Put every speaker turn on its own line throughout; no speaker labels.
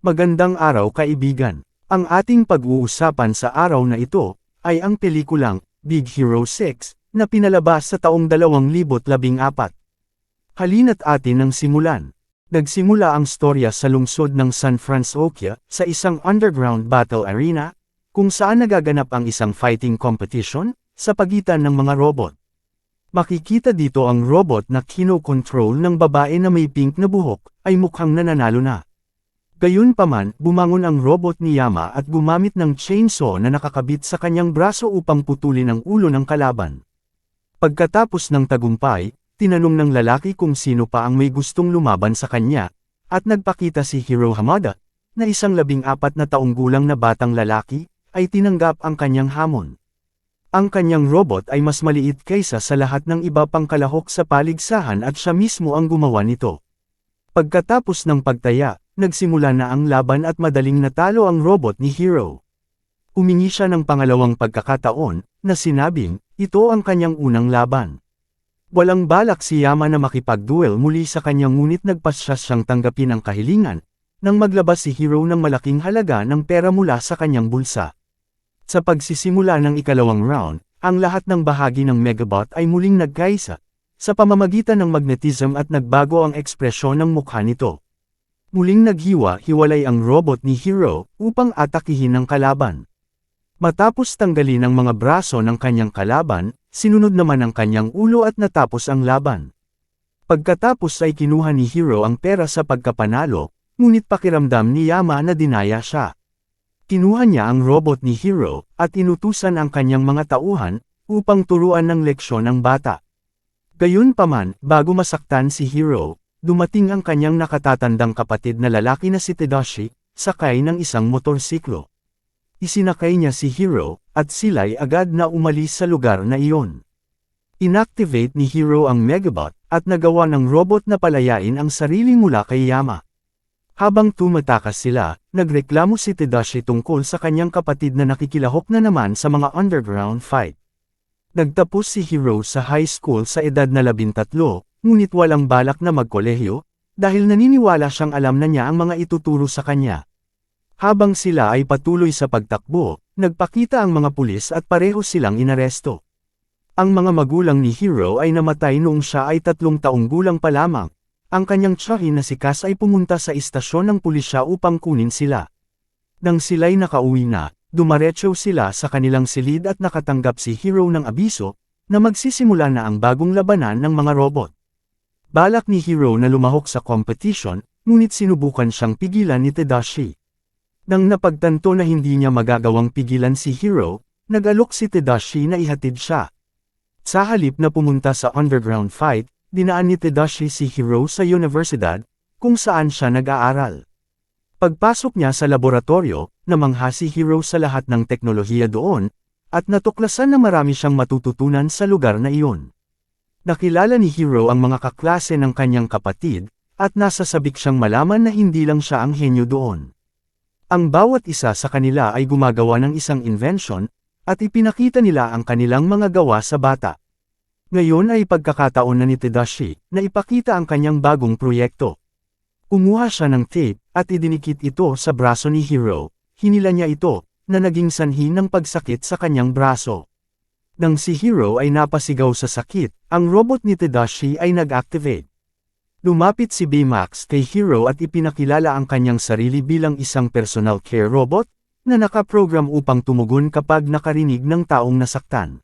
Magandang araw kaibigan. Ang ating pag-uusapan sa araw na ito, ay ang pelikulang, Big Hero 6, na pinalabas sa taong 2014. Halina't atin ang simulan. Nagsimula ang storya sa lungsod ng San Francisco, sa isang underground battle arena, kung saan nagaganap ang isang fighting competition, sa pagitan ng mga robot. Makikita dito ang robot na kino-control ng babae na may pink na buhok, ay mukhang nananalo na. Gayunpaman, bumangon ang robot ni Yama at gumamit ng chainsaw na nakakabit sa kanyang braso upang putulin ang ulo ng kalaban. Pagkatapos ng tagumpay, tinanong ng lalaki kung sino pa ang may gustong lumaban sa kanya, at nagpakita si Hiro Hamada, na isang labing apat na taong gulang na batang lalaki, ay tinanggap ang kanyang hamon. Ang kanyang robot ay mas maliit kaysa sa lahat ng iba pang kalahok sa paligsahan at siya mismo ang gumawa nito. Pagkatapos ng pagtaya, nagsimula na ang laban at madaling natalo ang robot ni Hero. Umingi siya ng pangalawang pagkakataon, na sinabing, ito ang kanyang unang laban. Walang balak si Yama na makipagduel muli sa kanyang ngunit nagpasya siyang tanggapin ang kahilingan, nang maglabas si Hero ng malaking halaga ng pera mula sa kanyang bulsa. Sa pagsisimula ng ikalawang round, ang lahat ng bahagi ng Megabot ay muling nagkaisa, sa pamamagitan ng magnetism at nagbago ang ekspresyon ng mukha nito. Muling naghiwa-hiwalay ang robot ni Hero upang atakihin ang kalaban. Matapos tanggalin ang mga braso ng kanyang kalaban, sinunod naman ang kanyang ulo at natapos ang laban. Pagkatapos ay kinuha ni Hero ang pera sa pagkapanalo, ngunit pakiramdam ni Yama na dinaya siya. Kinuha niya ang robot ni Hero, at inutusan ang kanyang mga tauhan, upang turuan ng leksyon ang bata. Gayunpaman, bago masaktan si Hero, dumating ang kanyang nakatatandang kapatid na lalaki na si Tadashi, sakay ng isang motorsiklo. Isinakay niya si Hero, at sila'y agad na umalis sa lugar na iyon. Inactivate ni Hero ang Megabot, at nagawa ng robot na palayain ang sarili mula kay Yama. Habang tumatakas sila, nagreklamo si Tadashi tungkol sa kanyang kapatid na nakikilahok na naman sa mga underground fight. Nagtapos si Hero sa high school sa edad na labintatlo, ngunit walang balak na magkolehiyo, dahil naniniwala siyang alam na niya ang mga ituturo sa kanya. Habang sila ay patuloy sa pagtakbo, nagpakita ang mga pulis at pareho silang inaresto. Ang mga magulang ni Hero ay namatay noong siya ay tatlong taong gulang pa lamang. Ang kanyang tsahin na si Cass ay pumunta sa istasyon ng pulisya upang kunin sila. Nang sila'y nakauwi na, dumaretso sila sa kanilang silid at nakatanggap si Hero ng abiso, na magsisimula na ang bagong labanan ng mga robot. Balak ni Hero na lumahok sa competition, ngunit sinubukan siyang pigilan ni Tadashi. Nang napagtanto na hindi niya magagawang pigilan si Hero, nagalok si Tadashi na ihatid siya. Sa halip na pumunta sa underground fight, dinaan ni Tadashi si Hero sa universidad, kung saan siya nag-aaral. Pagpasok niya sa laboratorio, namangha si Hero sa lahat ng teknolohiya doon, at natuklasan na marami siyang matututunan sa lugar na iyon. Nakilala ni Hero ang mga kaklase ng kanyang kapatid, at nasasabik siyang malaman na hindi lang siya ang henyo doon. Ang bawat isa sa kanila ay gumagawa ng isang invention, at ipinakita nila ang kanilang mga gawa sa bata. Ngayon ay pagkakataon na ni Tadashi, na ipakita ang kanyang bagong proyekto. Kumuha siya ng tape, at idinikit ito sa braso ni Hero, hinila niya ito, na naging sanhi ng pagsakit sa kanyang braso. Nang si Hero ay napasigaw sa sakit, ang robot ni Tadashi ay nag-activate. Lumapit si Baymax kay Hero at ipinakilala ang kanyang sarili bilang isang personal care robot, na nakaprogram upang tumugon kapag nakarinig ng taong nasaktan.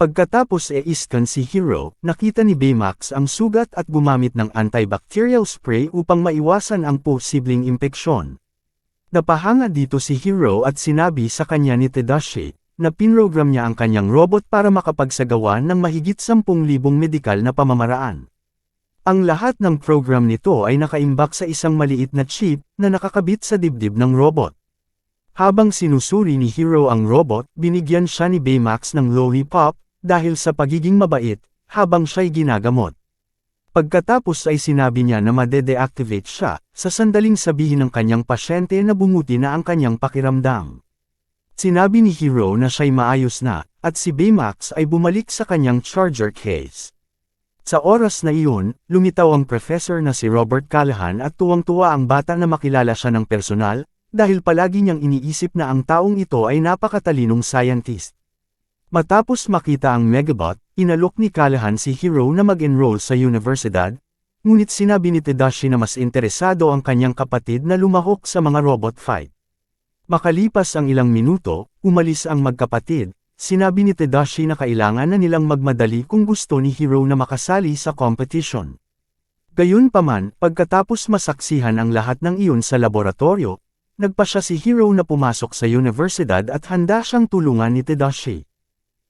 Pagkatapos e iskan si Hero, nakita ni Baymax ang sugat at gumamit ng antibacterial spray upang maiwasan ang posibleng impeksyon. Napahanga dito si Hero at sinabi sa kanya ni Tadashi, na pinrogram niya ang kanyang robot para makapagsagawa ng mahigit 10,000 medikal na pamamaraan. Ang lahat ng program nito ay nakaimbak sa isang maliit na chip na nakakabit sa dibdib ng robot. Habang sinusuri ni Hero ang robot, binigyan siya ni Baymax ng lollipop dahil sa pagiging mabait habang siya'y ginagamot. Pagkatapos ay sinabi niya na made-deactivate siya, sa sandaling sabihin ng kanyang pasyente na bumuti na ang kanyang pakiramdam. Sinabi ni Hero na siya'y maayos na, at si Baymax ay bumalik sa kanyang charger case. Sa oras na iyon, lumitaw ang professor na si Robert Callahan at tuwang-tuwa ang bata na makilala siya ng personal, dahil palagi niyang iniisip na ang taong ito ay napakatalinong scientist. Matapos makita ang Megabot, inalok ni Callahan si Hero na mag-enroll sa universidad, ngunit sinabi ni Tadashi na mas interesado ang kanyang kapatid na lumahok sa mga robot fight. Makalipas ang ilang minuto, umalis ang magkapatid, sinabi ni Tadashi na kailangan na nilang magmadali kung gusto ni Hero na makasali sa competition. Gayunpaman, pagkatapos masaksihan ang lahat ng iyon sa laboratorio, nagpa siya si Hero na pumasok sa universidad at handa siyang tulungan ni Tadashi.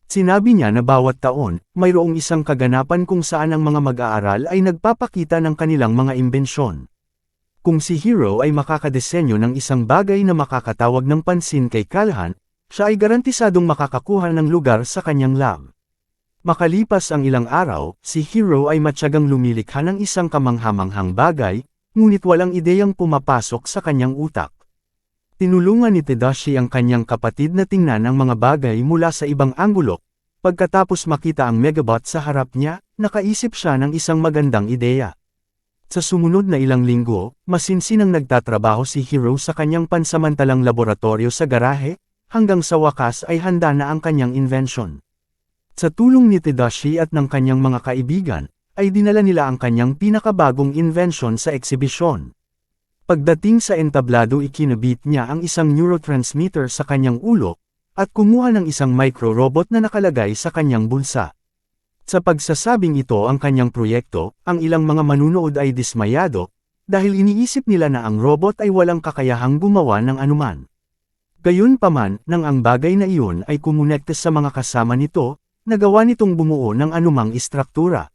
Sinabi niya na bawat taon, mayroong isang kaganapan kung saan ang mga mag-aaral ay nagpapakita ng kanilang mga imbensyon. Kung si Hero ay makakadesenyo ng isang bagay na makakatawag ng pansin kay Callahan, siya ay garantisadong makakakuha ng lugar sa kanyang lab. Makalipas ang ilang araw, si Hero ay matyagang lumilikha ng isang kamanghamanghang bagay, ngunit walang ideyang pumapasok sa kanyang utak. Tinulungan ni Tadashi ang kanyang kapatid na tingnan ang mga bagay mula sa ibang anggulo. Pagkatapos makita ang Megabot sa harap niya, nakaisip siya ng isang magandang ideya. Sa sumunod na ilang linggo, masinsinang nagtatrabaho si Hero sa kanyang pansamantalang laboratorio sa garahe, hanggang sa wakas ay handa na ang kanyang invention. Sa tulong ni Tadashi at ng kanyang mga kaibigan, ay dinala nila ang kanyang pinakabagong invention sa eksibisyon. Pagdating sa entablado ikinabit niya ang isang neurotransmitter sa kanyang ulo, at kumuha ng isang micro-robot na nakalagay sa kanyang bulsa. Sa pagsasabing ito ang kanyang proyekto, ang ilang mga manunood ay dismayado, dahil iniisip nila na ang robot ay walang kakayahang gumawa ng anuman. Gayunpaman, nang ang bagay na iyon ay kumonekte sa mga kasama nito, nagawa nitong bumuo ng anumang istruktura.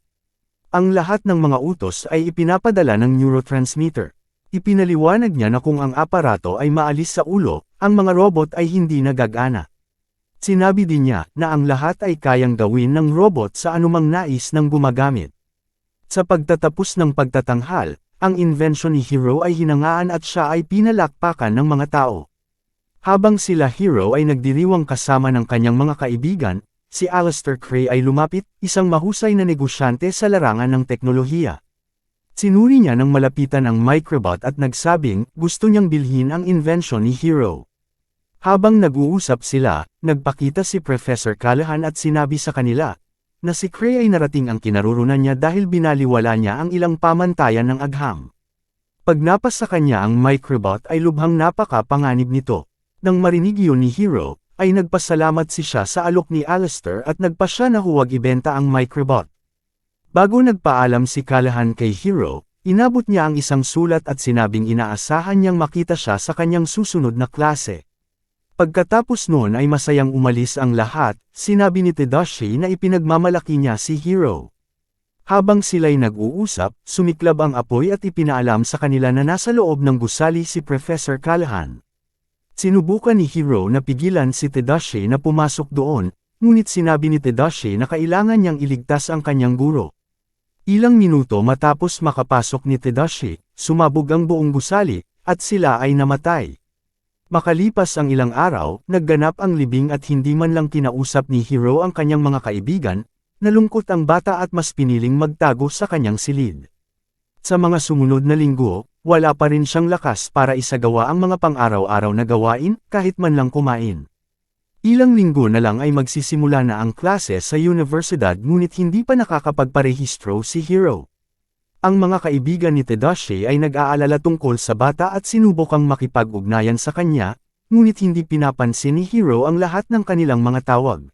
Ang lahat ng mga utos ay ipinapadala ng neurotransmitter. Ipinaliwanag niya na kung ang aparato ay maalis sa ulo, ang mga robot ay hindi nagagana. Sinabi din niya na ang lahat ay kayang gawin ng robot sa anumang nais ng gumagamit. Sa pagtatapos ng pagtatanghal, ang invention ni Hero ay hinangaan at siya ay pinalakpakan ng mga tao. Habang sila Hero ay nagdiriwang kasama ng kanyang mga kaibigan, si Alistair Cray ay lumapit, isang mahusay na negosyante sa larangan ng teknolohiya. Sinuri niya ng malapitan ang microbot at nagsabing gusto niyang bilhin ang invention ni Hero. Habang nag-uusap sila, nagpakita si Professor Callahan at sinabi sa kanila, na si Cray ay narating ang kinarurunan niya dahil binaliwala niya ang ilang pamantayan ng agham. Pagnapas sa kanya ang microbot ay lubhang napaka-panganib nito. Nang marinig yun ni Hero, ay nagpasalamat si siya sa alok ni Alistair at nagpa siya na huwag ibenta ang microbot. Bago nagpaalam si Callahan kay Hero, inabot niya ang isang sulat at sinabing inaasahan niyang makita siya sa kanyang susunod na klase. Pagkatapos noon ay masayang umalis ang lahat, sinabi ni Tadashi na ipinagmamalaki niya si Hero. Habang sila'y nag-uusap, sumiklab ang apoy at ipinaalam sa kanila na nasa loob ng gusali si Professor Callahan. Sinubukan ni Hero na pigilan si Tadashi na pumasok doon, ngunit sinabi ni Tadashi na kailangan niyang iligtas ang kanyang guro. Ilang minuto matapos makapasok ni Tadashi, sumabog ang buong gusali, at sila ay namatay. Makalipas ang ilang araw, nagganap ang libing at hindi man lang kinausap ni Hero ang kanyang mga kaibigan, nalungkot ang bata at mas piniling magtago sa kanyang silid. Sa mga sumunod na linggo, wala pa rin siyang lakas para isagawa ang mga pang-araw-araw na gawain, kahit man lang kumain. Ilang linggo na lang ay magsisimula na ang klase sa universidad ngunit hindi pa nakakapagparehistro si Hero. Ang mga kaibigan ni Tadashi ay nag-aalala tungkol sa bata at sinubukang makipag-ugnayan sa kanya, ngunit hindi pinapansin ni Hero ang lahat ng kanilang mga tawag.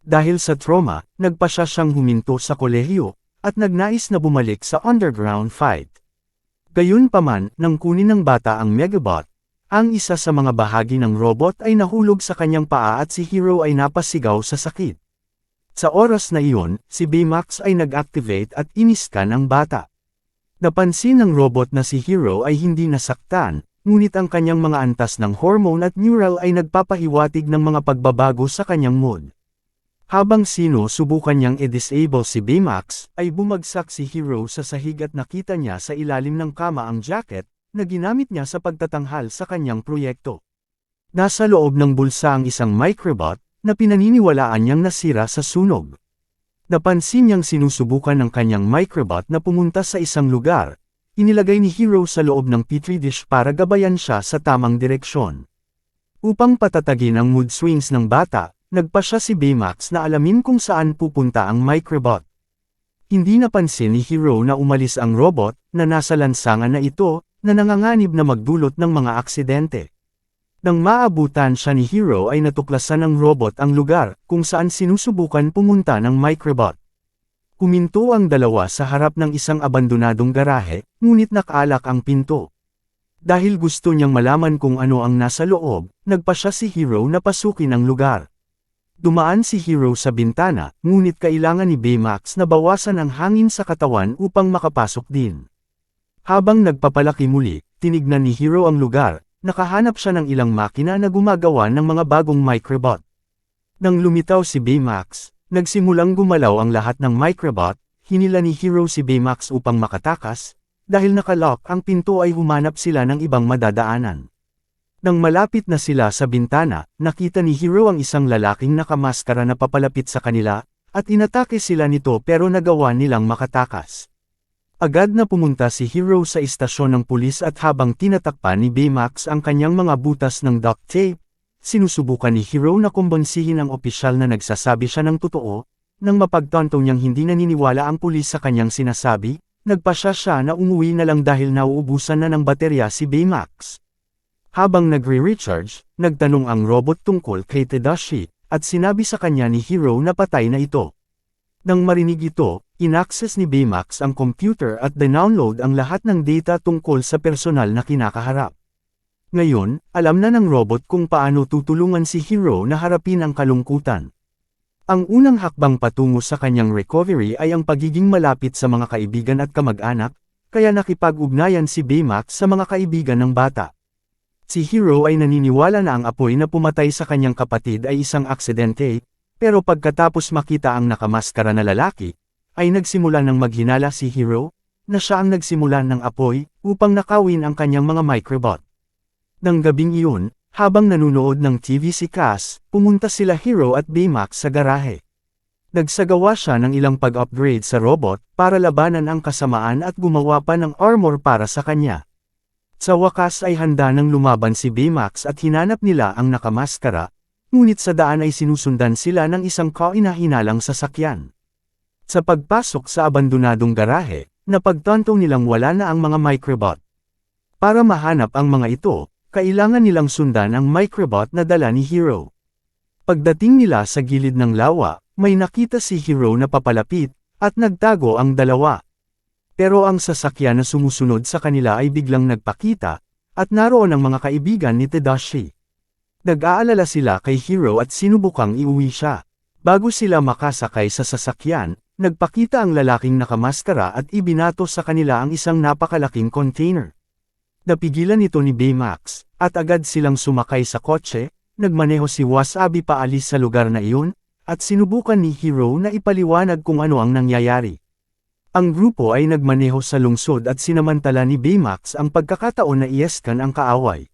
Dahil sa trauma, nagpa siya siyang huminto sa kolehiyo, at nagnais na bumalik sa underground fight. Gayunpaman, nang kunin ng bata ang Megabot, ang isa sa mga bahagi ng robot ay nahulog sa kanyang paa at si Hero ay napasigaw sa sakit. Sa oras na iyon, si Baymax ay nag-activate at iniskan ang bata. Napansin ng robot na si Hero ay hindi nasaktan, ngunit ang kanyang mga antas ng hormone at neural ay nagpapahiwatig ng mga pagbabago sa kanyang mood. Habang sino subukan niyang i-disable si Baymax, ay bumagsak si Hero sa sahig at nakita niya sa ilalim ng kama ang jacket, na ginamit niya sa pagtatanghal sa kanyang proyekto. Nasa loob ng bulsa ang isang microbot, na pinaniniwalaan niyang nasira sa sunog. Napansin niyang sinusubukan ng kanyang microbot na pumunta sa isang lugar. Inilagay ni Hero sa loob ng petri dish para gabayan siya sa tamang direksyon. Upang patatagin ang mood swings ng bata, nagpa siya si Baymax na alamin kung saan pupunta ang microbot. Hindi napansin ni Hero na umalis ang robot, na nasa lansangan na ito, na nanganganib na magdulot ng mga aksidente. Nang maabutan siya ni Hero ay natuklasan ng robot ang lugar, kung saan sinusubukan pumunta ng microbot. Kuminto ang dalawa sa harap ng isang abandonadong garahe, ngunit nakaalak ang pinto. Dahil gusto niyang malaman kung ano ang nasa loob, nagpa siya si Hero na pasukin ang lugar. Dumaan si Hero sa bintana, ngunit kailangan ni Baymax na bawasan ang hangin sa katawan upang makapasok din. Habang nagpapalaki muli, tinignan ni Hero ang lugar, nakahanap siya ng ilang makina na gumagawa ng mga bagong microbot. Nang lumitaw si Baymax, nagsimulang gumalaw ang lahat ng microbot, hinila ni Hero si Baymax upang makatakas, dahil nakalock ang pinto ay humanap sila ng ibang madadaanan. Nang malapit na sila sa bintana, nakita ni Hero ang isang lalaking nakamaskara na papalapit sa kanila, at inatake sila nito pero nagawa nilang makatakas. Agad na pumunta si Hero sa istasyon ng pulis at habang tinatakpan ni Baymax ang kanyang mga butas ng duct tape, sinusubukan ni Hero na kumbonsihin ang opisyal na nagsasabi siya ng totoo, nang mapagtanto niyang hindi naniniwala ang pulis sa kanyang sinasabi, nagpasya siya na umuwi na lang dahil nauubusan na ng baterya si Baymax. Habang nagre-recharge, nagtanong ang robot tungkol kay Tadashi, at sinabi sa kanya ni Hero na patay na ito. Nang marinig ito, inaccess ni Baymax ang computer at download ang lahat ng data tungkol sa personal na kinakaharap. Ngayon, alam na ng robot kung paano tutulungan si Hero na harapin ang kalungkutan. Ang unang hakbang patungo sa kanyang recovery ay ang pagiging malapit sa mga kaibigan at kamag-anak, kaya nakipag-ugnayan si Baymax sa mga kaibigan ng bata. Si Hero ay naniniwala na ang apoy na pumatay sa kanyang kapatid ay isang aksidente, pero pagkatapos makita ang nakamaskara na lalaki, ay nagsimula ng maghinala si Hero, na siya ang nagsimula ng apoy, upang nakawin ang kanyang mga microbot. Nang gabing iyon, habang nanunood ng TV si Cass, pumunta sila Hero at Baymax sa garahe. Nagsagawa siya ng ilang pag-upgrade sa robot para labanan ang kasamaan at gumawa pa ng armor para sa kanya. Sa wakas ay handa nang lumaban si Baymax at hinanap nila ang nakamaskara, ngunit sa daan ay sinusundan sila ng isang kainahinalang sasakyan. Sa pagpasok sa abandonadong garahe, napagtanto nilang wala na ang mga microbot. Para mahanap ang mga ito, kailangan nilang sundan ang microbot na dala ni Hero. Pagdating nila sa gilid ng lawa, may nakita si Hero na papalapit, at nagtago ang dalawa. Pero ang sasakyan na sumusunod sa kanila ay biglang nagpakita, at naroon ang mga kaibigan ni Tadashi. Nag-aalala sila kay Hero at sinubukang iuwi siya. Bago sila makasakay sa sasakyan, nagpakita ang lalaking nakamaskara at ibinato sa kanila ang isang napakalaking container. Napigilan ito ni Baymax, at agad silang sumakay sa kotse, nagmaneho si Wasabi paalis sa lugar na iyon, at sinubukan ni Hero na ipaliwanag kung ano ang nangyayari. Ang grupo ay nagmaneho sa lungsod at sinamantala ni Baymax ang pagkakataon na ieskan ang kaaway.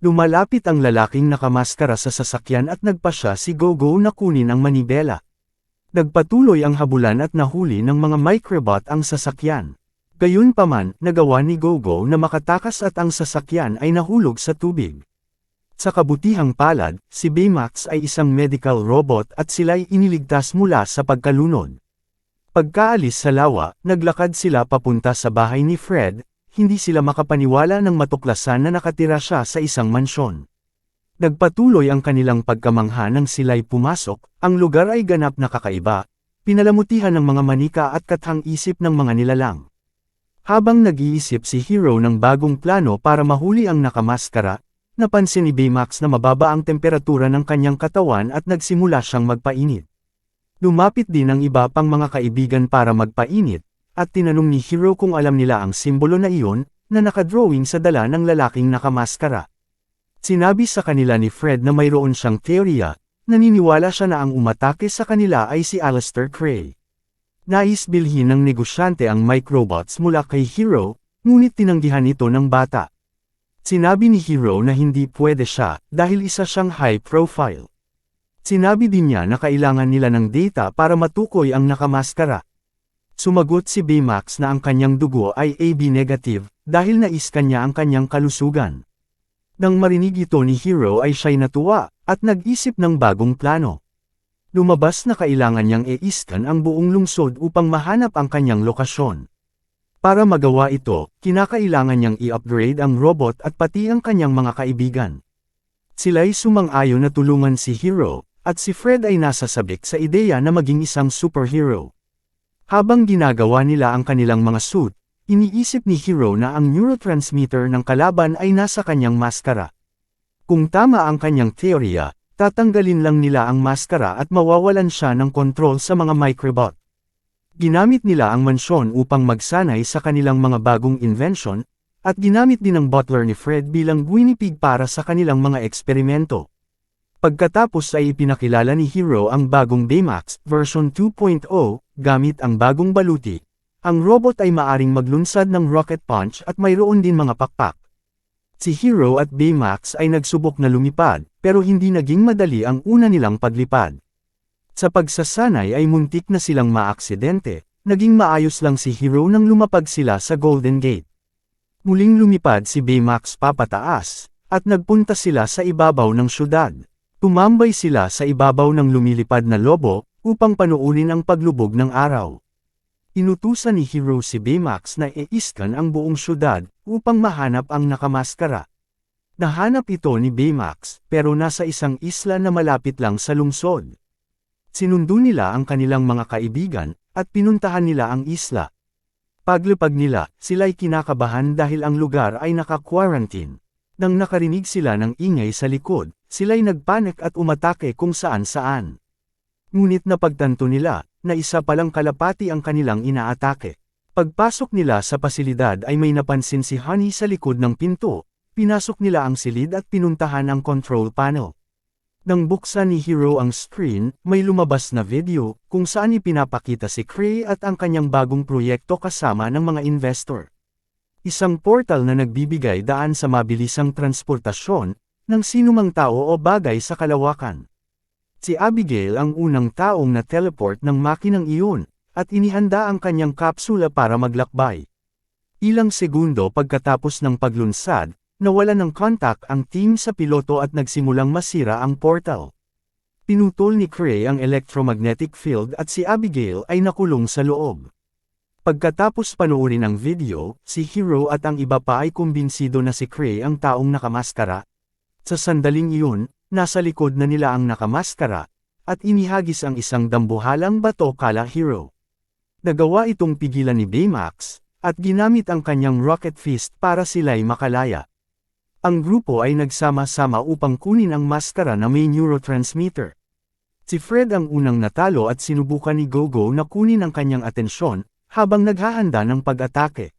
Lumalapit ang lalaking nakamaskara sa sasakyan at nagpasya si Gogo na kunin ang manibela. Nagpatuloy ang habulan at nahuli ng mga microbot ang sasakyan. Gayunpaman, nagawa ni Gogo na makatakas at ang sasakyan ay nahulog sa tubig. Sa kabutihang palad, si Baymax ay isang medical robot at sila'y iniligtas mula sa pagkalunod. Pagkaalis sa lawa, naglakad sila papunta sa bahay ni Fred, hindi sila makapaniwala ng matuklasan na nakatira siya sa isang mansyon. Nagpatuloy ang kanilang pagkamangha nang sila'y pumasok, ang lugar ay ganap na kakaiba, pinalamutihan ng mga manika at kathang isip ng mga nilalang. Habang nag-iisip si Hero ng bagong plano para mahuli ang nakamaskara, napansin ni Baymax na mababa ang temperatura ng kanyang katawan at nagsimula siyang magpainit. Lumapit din ang iba pang mga kaibigan para magpainit, at tinanong ni Hero kung alam nila ang simbolo na iyon, na nakadrawing sa dala ng lalaking nakamaskara. Sinabi sa kanila ni Fred na mayroon siyang teorya, naniniwala siya na ang umatake sa kanila ay si Alistair Cray. Nais bilhin ng negosyante ang microbots mula kay Hero, ngunit tinanggihan ito ng bata. Sinabi ni Hero na hindi pwede siya, dahil isa siyang high profile. Sinabi din niya na kailangan nila ng data para matukoy ang nakamaskara. Sumagot si Baymax na ang kanyang dugo ay AB negative, dahil naiskan niya ang kanyang kalusugan. Nang marinig ito ni Hero ay siya'y natuwa, at nag-isip ng bagong plano. Lumabas na kailangan niyang i-iskan ang buong lungsod upang mahanap ang kanyang lokasyon. Para magawa ito, kinakailangan niyang i-upgrade ang robot at pati ang kanyang mga kaibigan. Sila'y sumang-ayon na tulungan si Hero, at si Fred ay nasasabik sa ideya na maging isang superhero. Habang ginagawa nila ang kanilang mga suit, iniisip ni Hero na ang neurotransmitter ng kalaban ay nasa kanyang maskara. Kung tama ang kanyang teorya, tatanggalin lang nila ang maskara at mawawalan siya ng kontrol sa mga microbot. Ginamit nila ang mansyon upang magsanay sa kanilang mga bagong invention, at ginamit din ng butler ni Fred bilang guinea pig para sa kanilang mga eksperimento. Pagkatapos ay ipinakilala ni Hero ang bagong Baymax version 2.0 gamit ang bagong baluti. Ang robot ay maaring maglunsad ng rocket punch at mayroon din mga pakpak. Si Hero at Baymax ay nagsubok na lumipad, pero hindi naging madali ang una nilang paglipad. Sa pagsasanay ay muntik na silang maaksidente, naging maayos lang si Hero nang lumapag sila sa Golden Gate. Muling lumipad si Baymax papataas, at nagpunta sila sa ibabaw ng syudad. Tumambay sila sa ibabaw ng lumilipad na lobo, upang panuunin ang paglubog ng araw. Inutusan ni Hero si Baymax na iiskan ang buong syudad, upang mahanap ang nakamaskara. Nahanap ito ni Baymax, pero nasa isang isla na malapit lang sa lungsod. Sinundo nila ang kanilang mga kaibigan, at pinuntahan nila ang isla. Paglupag nila, sila'y kinakabahan dahil ang lugar ay naka-quarantine. Nang nakarinig sila ng ingay sa likod, sila'y nagpanik at umatake kung saan-saan. Ngunit napagtanto nila, na isa palang kalapati ang kanilang inaatake. Pagpasok nila sa pasilidad ay may napansin si Honey sa likod ng pinto, pinasok nila ang silid at pinuntahan ang control panel. Nang buksan ni Hero ang screen, may lumabas na video, kung saan ipinapakita si Cray at ang kanyang bagong proyekto kasama ng mga investor. Isang portal na nagbibigay daan sa mabilisang transportasyon, ng sinumang tao o bagay sa kalawakan. Si Abigail ang unang taong na teleport ng makinang iyon, at inihanda ang kanyang kapsula para maglakbay. Ilang segundo pagkatapos ng paglunsad, nawala ng kontak ang team sa piloto at nagsimulang masira ang portal. Pinutol ni Cray ang electromagnetic field at si Abigail ay nakulong sa loob. Pagkatapos panoorin ang video, si Hero at ang iba pa ay kumbinsido na si Cray ang taong nakamaskara. Sa sandaling iyon, nasa likod na nila ang nakamaskara, at inihagis ang isang dambuhalang bato kala Hero. Nagawa itong pigilan ni Baymax, at ginamit ang kanyang rocket fist para sila'y makalaya. Ang grupo ay nagsama-sama upang kunin ang maskara na may neurotransmitter. Si Fred ang unang natalo at sinubukan ni Gogo na kunin ang kanyang atensyon, habang naghahanda ng pag-atake.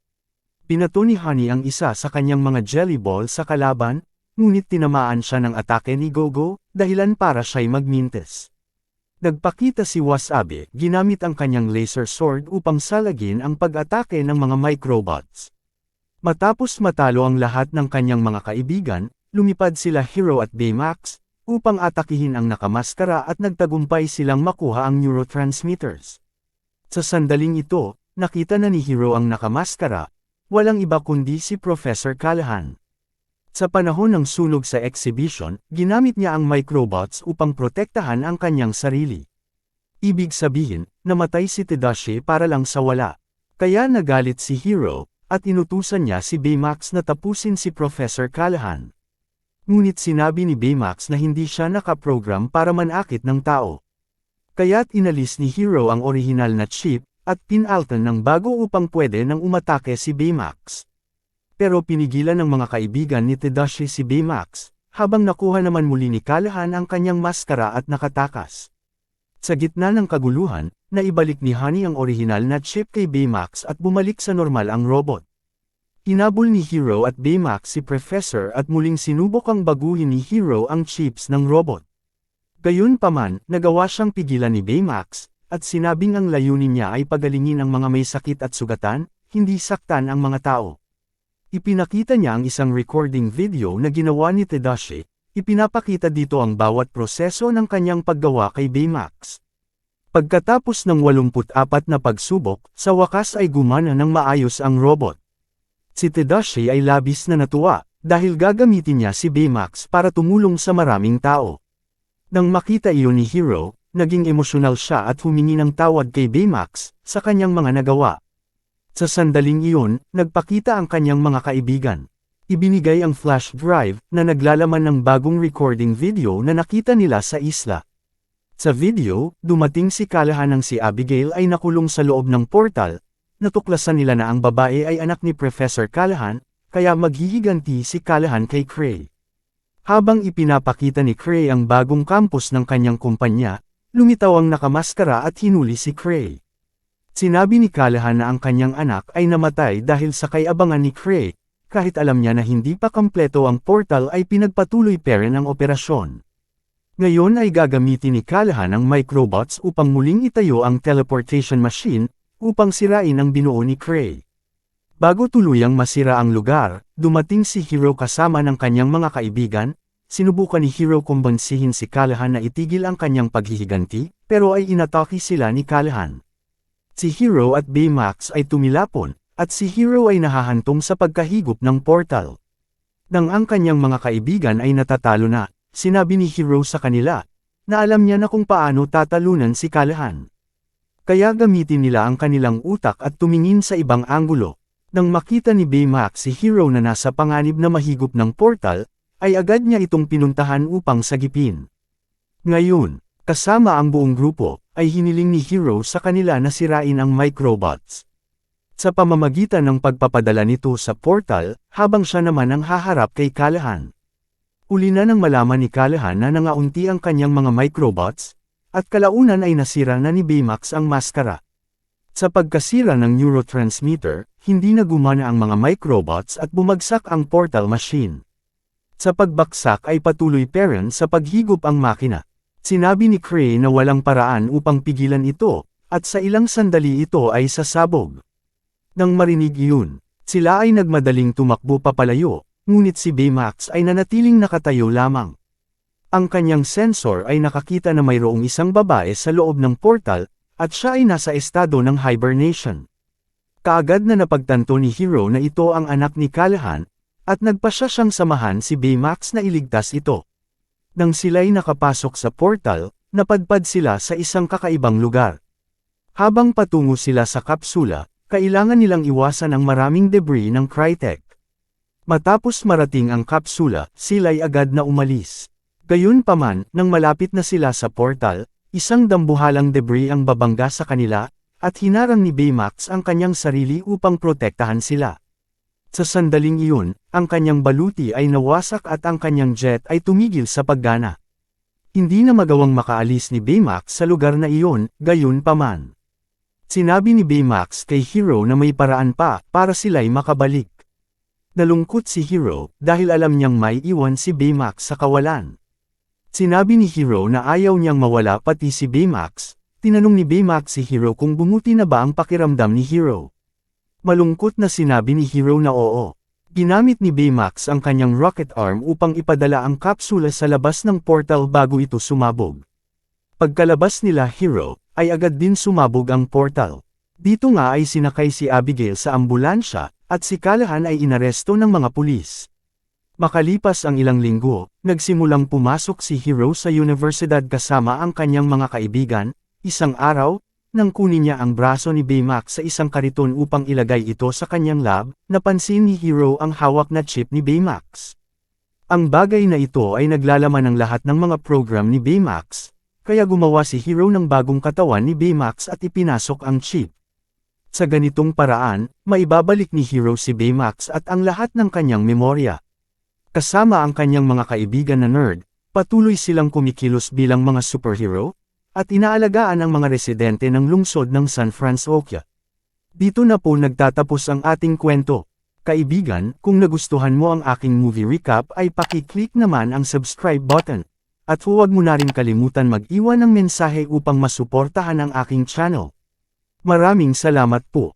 Pinato ni Honey ang isa sa kanyang mga jelly ball sa kalaban, ngunit tinamaan siya ng atake ni Gogo, dahilan para siya'y magmintes. Nagpakita si Wasabi, ginamit ang kanyang laser sword upang salagin ang pag-atake ng mga microbots. Matapos matalo ang lahat ng kanyang mga kaibigan, lumipad sila Hero at Baymax, upang atakihin ang nakamaskara at nagtagumpay silang makuha ang neurotransmitters. Sa sandaling ito, Nakita na ni Hero ang nakamaskara, walang iba kundi si Professor Callahan. Sa panahon ng sunog sa exhibition, ginamit niya ang microbots upang protektahan ang kanyang sarili. Ibig sabihin, namatay si Tadashi para lang sa wala. Kaya nagalit si Hero, at inutusan niya si Baymax na tapusin si Professor Callahan. Ngunit sinabi ni Baymax na hindi siya nakaprogram para manakit ng tao. Kaya't inalis ni Hero ang orihinal na chip, at pinaltan ng bago upang pwede nang umatake si Baymax. Pero pinigilan ng mga kaibigan ni Tadashi si Baymax, habang nakuha naman muli ni Callahan ang kanyang maskara at nakatakas. Sa gitna ng kaguluhan, naibalik ni Honey ang orihinal na chip kay Baymax at bumalik sa normal ang robot. Hinabol ni Hero at Baymax si Professor at muling sinubok ang baguhin ni Hero ang chips ng robot. Gayunpaman, nagawa siyang pigilan ni Baymax, at sinabing ang layunin niya ay pagalingin ang mga may sakit at sugatan, hindi saktan ang mga tao. Ipinakita niya ang isang recording video na ginawa ni Tadashi, ipinapakita dito ang bawat proseso ng kanyang paggawa kay Baymax. Pagkatapos ng 84 na pagsubok, sa wakas ay gumana ng maayos ang robot. Si Tadashi ay labis na natuwa, dahil gagamitin niya si Baymax para tumulong sa maraming tao. Nang makita iyon ni Hero, naging emosyonal siya at humingi ng tawad kay Baymax, sa kanyang mga nagawa. Sa sandaling iyon, nagpakita ang kanyang mga kaibigan. Ibinigay ang flash drive na naglalaman ng bagong recording video na nakita nila sa isla. Sa video, dumating si Callahan ng si Abigail ay nakulong sa loob ng portal, natuklasan nila na ang babae ay anak ni Professor Callahan, kaya maghihiganti si Callahan kay Cray. Habang ipinapakita ni Cray ang bagong campus ng kanyang kumpanya, lumitaw ang nakamaskara at hinuli si Cray. Sinabi ni Callahan na ang kanyang anak ay namatay dahil sa kay-abangan ni Cray, kahit alam niya na hindi pa kompleto ang portal ay pinagpatuloy pa rin ang operasyon. Ngayon ay gagamitin ni Callahan ang microbots upang muling itayo ang teleportation machine, upang sirain ang binuo ni Cray. Bago tuluyang masira ang lugar, dumating si Hero kasama ng kanyang mga kaibigan, sinubukan ni Hero kumbansihin si Callahan na itigil ang kanyang paghihiganti, pero ay inatake sila ni Callahan. Si Hero at Baymax ay tumilapon, at si Hero ay nahahantong sa pagkahigop ng portal. Nang ang kanyang mga kaibigan ay natatalo na, sinabi ni Hero sa kanila, na alam niya na kung paano tatalunan si Callahan. Kaya gamitin nila ang kanilang utak at tumingin sa ibang anggulo. Nang makita ni Baymax si Hero na nasa panganib na mahigop ng portal, ay agad niya itong pinuntahan upang sagipin. Ngayon, kasama ang buong grupo, ay hiniling ni Hero sa kanila na sirain ang microbots. Sa pamamagitan ng pagpapadala nito sa portal, habang siya naman ang haharap kay Callahan. Uli na nang malaman ni Callahan na nangaunti ang kanyang mga microbots, at kalaunan ay nasira na ni Baymax ang maskara. Sa pagkasira ng neurotransmitter, hindi na gumana ang mga microbots at bumagsak ang portal machine. Sa pagbaksak ay patuloy pa rin sa paghigop ang makina. Sinabi ni Cray na walang paraan upang pigilan ito, at sa ilang sandali ito ay sasabog. Nang marinig iyon, sila ay nagmadaling tumakbo papalayo, ngunit si Baymax ay nanatiling nakatayo lamang. Ang kanyang sensor ay nakakita na mayroong isang babae sa loob ng portal, at siya ay nasa estado ng hibernation. Kaagad na napagtanto ni Hero na ito ang anak ni Callahan, at nagpasya siyang samahan si Baymax na iligtas ito. Nang sila'y nakapasok sa portal, napadpad sila sa isang kakaibang lugar. Habang patungo sila sa kapsula, kailangan nilang iwasan ang maraming debris ng Crytek. Matapos marating ang kapsula, sila'y agad na umalis. Gayunpaman, nang malapit na sila sa portal, isang dambuhalang debris ang babangga sa kanila, at hinarang ni Baymax ang kanyang sarili upang protektahan sila. Sa sandaling iyon, ang kanyang baluti ay nawasak at ang kanyang jet ay tumigil sa paggana. Hindi na magawang makaalis ni Baymax sa lugar na iyon, gayon paman. Sinabi ni Baymax kay Hero na may paraan pa para sila'y makabalik. Nalungkot si Hero dahil alam niyang may iwan si Baymax sa kawalan. Sinabi ni Hero na ayaw niyang mawala pati si Baymax, tinanong ni Baymax si Hero kung bumuti na ba ang pakiramdam ni Hero. Malungkot na sinabi ni Hero na oo. Ginamit ni Baymax ang kanyang rocket arm upang ipadala ang kapsula sa labas ng portal bago ito sumabog. Pagkalabas nila Hero, ay agad din sumabog ang portal. Dito nga ay sinakay si Abigail sa ambulansya, at si Callahan ay inaresto ng mga pulis. Makalipas ang ilang linggo, nagsimulang pumasok si Hero sa universidad kasama ang kanyang mga kaibigan, isang araw, nang kunin niya ang braso ni Baymax sa isang kariton upang ilagay ito sa kanyang lab, napansin ni Hero ang hawak na chip ni Baymax. Ang bagay na ito ay naglalaman ng lahat ng mga program ni Baymax, kaya gumawa si Hero ng bagong katawan ni Baymax at ipinasok ang chip. Sa ganitong paraan, maibabalik ni Hero si Baymax at ang lahat ng kanyang memorya. Kasama ang kanyang mga kaibigan na nerd, patuloy silang kumikilos bilang mga superhero, at inaalagaan ang mga residente ng lungsod ng San Francisco. Dito na po nagtatapos ang ating kwento. Kaibigan, kung nagustuhan mo ang aking movie recap ay pakiclick naman ang subscribe button. At huwag mo na rin kalimutan mag-iwan ng mensahe upang masuportahan ang aking channel. Maraming salamat po.